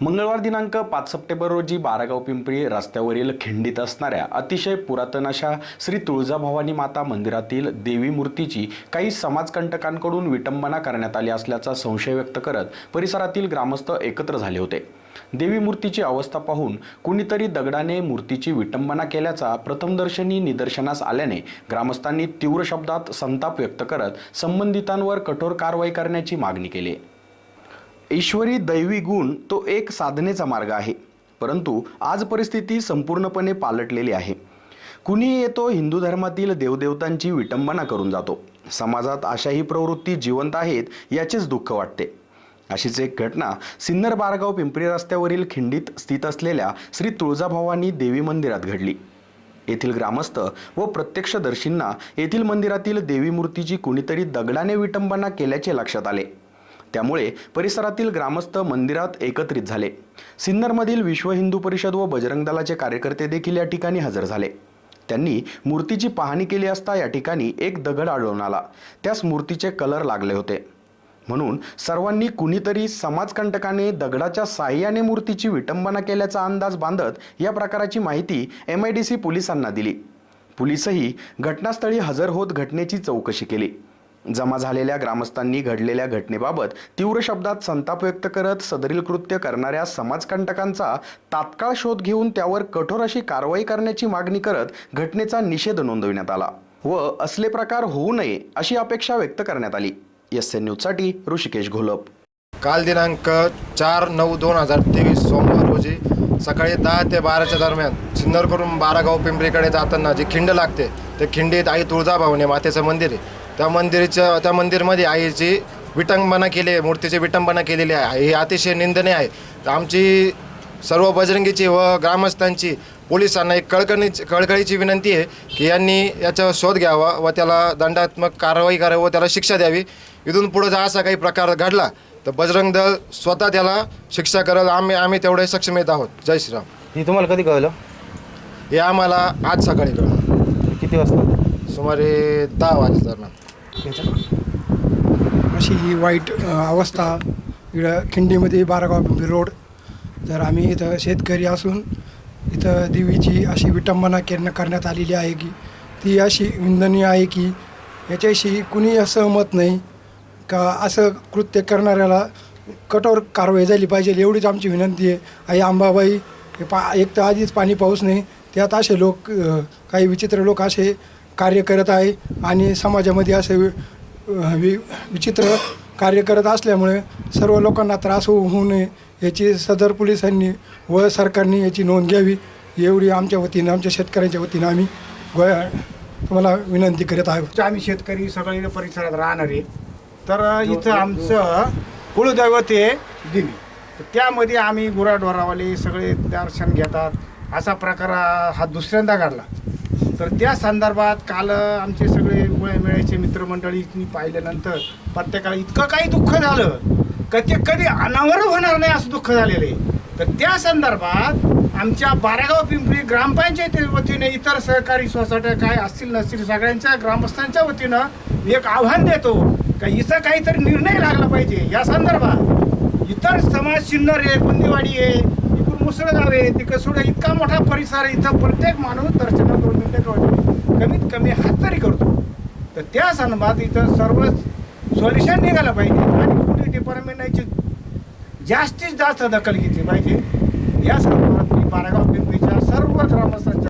मंगळवार दिनांक पाच सप्टेंबर रोजी बारागाव पिंपरी रस्त्यावरील खिंडीत असणाऱ्या अतिशय पुरातन अशा श्री तुळजाभवानी माता मंदिरातील देवी मूर्तीची काही समाजकंटकांकडून विटंबना करण्यात आली असल्याचा संशय व्यक्त करत परिसरातील ग्रामस्थ एकत्र झाले होते. देवी मूर्तीची अवस्था पाहून कुणीतरी दगडाने मूर्तीची विटंबना केल्याचा प्रथमदर्शनी निदर्शनास आल्याने ग्रामस्थांनी तीव्र शब्दात संताप व्यक्त करत संबंधितांवर कठोर कारवाई करण्याची मागणी केली. ईश्वरी दैवी गुण तो एक साधनेचा मार्ग आहे. परंतु आज परिस्थिती संपूर्णपणे पालटलेली आहे. कुणी येतो हिंदू धर्मातील देवदेवतांची विटंबना करून जातो. समाजात अशाही प्रवृत्ती जिवंत आहेत याचेच दुःख वाटते. अशीच एक घटना सिन्नर बारगाव पिंपरी रस्त्यावरील खिंडीत स्थित असलेल्या श्री तुळजाभवानी देवी मंदिरात घडली. येथील ग्रामस्थ व प्रत्यक्षदर्शींना येथील मंदिरातील देवी मूर्तीची कुणीतरी दगडाने विटंबना केल्याचे लक्षात आले. त्यामुळे परिसरातील ग्रामस्थ मंदिरात एकत्रित झाले. सिन्नरमधील विश्व हिंदू परिषद व बजरंग दलाचे कार्यकर्ते देखील या ठिकाणी हजर झाले. त्यांनी मूर्तीची पाहणी केली असता या ठिकाणी एक दगड आढळून आला. त्यास मूर्तीचे कलर लागले होते. म्हणून सर्वांनी कुणीतरी समाजकंटकाने दगडाच्या साह्याने मूर्तीची विटंबना केल्याचा अंदाज बांधत या प्रकाराची माहिती एम आय डी सी पोलिसांना दिली. पोलिसही घटनास्थळी हजर होत घटनेची चौकशी केली. जमा झालेल्या ग्रामस्थांनी घडलेल्या घटनेबाबत तीव्र शब्दात संताप व्यक्त करत सदरील कृत्य करणाऱ्या समाजकंटकांचा तात्काळ शोध घेऊन त्यावर कठोर अशी कारवाई करण्याची मागणी करत घटनेचा निषेध नोंदविण्यात आला व असले प्रकार होऊ नये अशी अपेक्षा व्यक्त करण्यात आली. एस एन न्यूजसाठी ऋषिकेश घोलप. काल दिनांक चार नऊ दोन हजार तेवीस सोमवार रोजी सकाळी दहा ते बाराच्या दरम्यान सिन्नरकडून बारागाव पिंपरीकडे जाताना जी खिंड लागते ते खिंडीत आई तुळजाभवानी मातेचं मंदिर आहे. त्या मंदिरच्या त्या मंदिरमध्ये आईची विटंबना केली आहे मूर्तीची विटंबना केलेली आहे. ही अतिशय निंदनीय आहे. तर आमची सर्व बजरंगीची व ग्रामस्थांची पोलिसांना एक कळकणी कळकळीची विनंती आहे की यांनी याचा शोध घ्यावा व त्याला दंडात्मक कारवाई करावी व त्याला शिक्षा द्यावी. इथून पुढं जर असा काही प्रकार घडला तर बजरंग दल स्वतः त्याला शिक्षा करेल. आम्ही आम्ही तेवढे सक्षम येत आहोत. जय श्रीराम. ही तुम्हाला कधी कळलं? हे आम्हाला आज सकाळी कळलं. किती वाजता? सुमारे दहा वाजे दरम्यान. अशी ही वाईट अ, अवस्था इकडं खिंडीमध्ये बारागाव रोड. तर आम्ही इथं शेतकरी असून इथं देवीची अशी विटंबना केन करण्यात आलेली आहे की ती अशी विंदनीय आहे की याच्याशी कुणी असं मत नाही का असं कृत्य करणाऱ्याला कठोर कारवाई झाली पाहिजे एवढीच आमची विनंती आहे. आई आंबाबाई हे पा एक तर आधीच पाणी पाऊस नाही त्यात असे लोक काही विचित्र लोक असे कार्य करत आहे आणि समाजामध्ये असे वि विचित्र कार्य करत असल्यामुळे सर्व लोकांना त्रास होऊ होऊ नये याची सदर पोलिसांनी व सरकारने याची नोंद घ्यावी. एवढी आमच्या वतीनं आमच्या शेतकऱ्यांच्या वतीनं आम्ही गोया तुम्हाला विनंती करत आहोत. आम्ही शेतकरी सगळे परिसरात राहणार. आहे तर इथं आमचं कुळदैवत आहे दिवी त्यामध्ये आम्ही गुराढोरावाले सगळे दर्शन घेतात. असा प्रकार हा दुसऱ्यांदा घडला. तर त्या संदर्भात काल आमचे सगळे मिळायचे मित्रमंडळी पाहिल्यानंतर प्रत्येकाला इतकं काही दुःख झालं का ते कधी अनावर होणार नाही असं दुःख झालेलं. आहे तर त्या संदर्भात आमच्या बारागाव पिंपरी ग्रामपंचायती वतीने इतर सहकारी सोसायट्या काय असतील नसतील सगळ्यांच्या ग्रामस्थांच्या वतीनं मी एक आव्हान देतो का इथं काहीतरी निर्णय लागला पाहिजे. या संदर्भात इतर समाज सिन्नर आहे कुंदीवाडी आहे इकडून मुसळगाव आहे तिकडं सोडा इतका मोठा परिसर आहे इथं प्रत्येक माणूस दर्शन दोन मिनिटं कमीत कमी हात तरी करतो तर त्या संदर्भात इथं सर्व सोल्युशन निघालं पाहिजे. आणि पोलीस डिपार्टमेंट याची जास्तीत जास्त दखल घेतली पाहिजे. या संदर्भात मी बारागाव पिंपरीच्या सर्व ग्रामस्थांच्या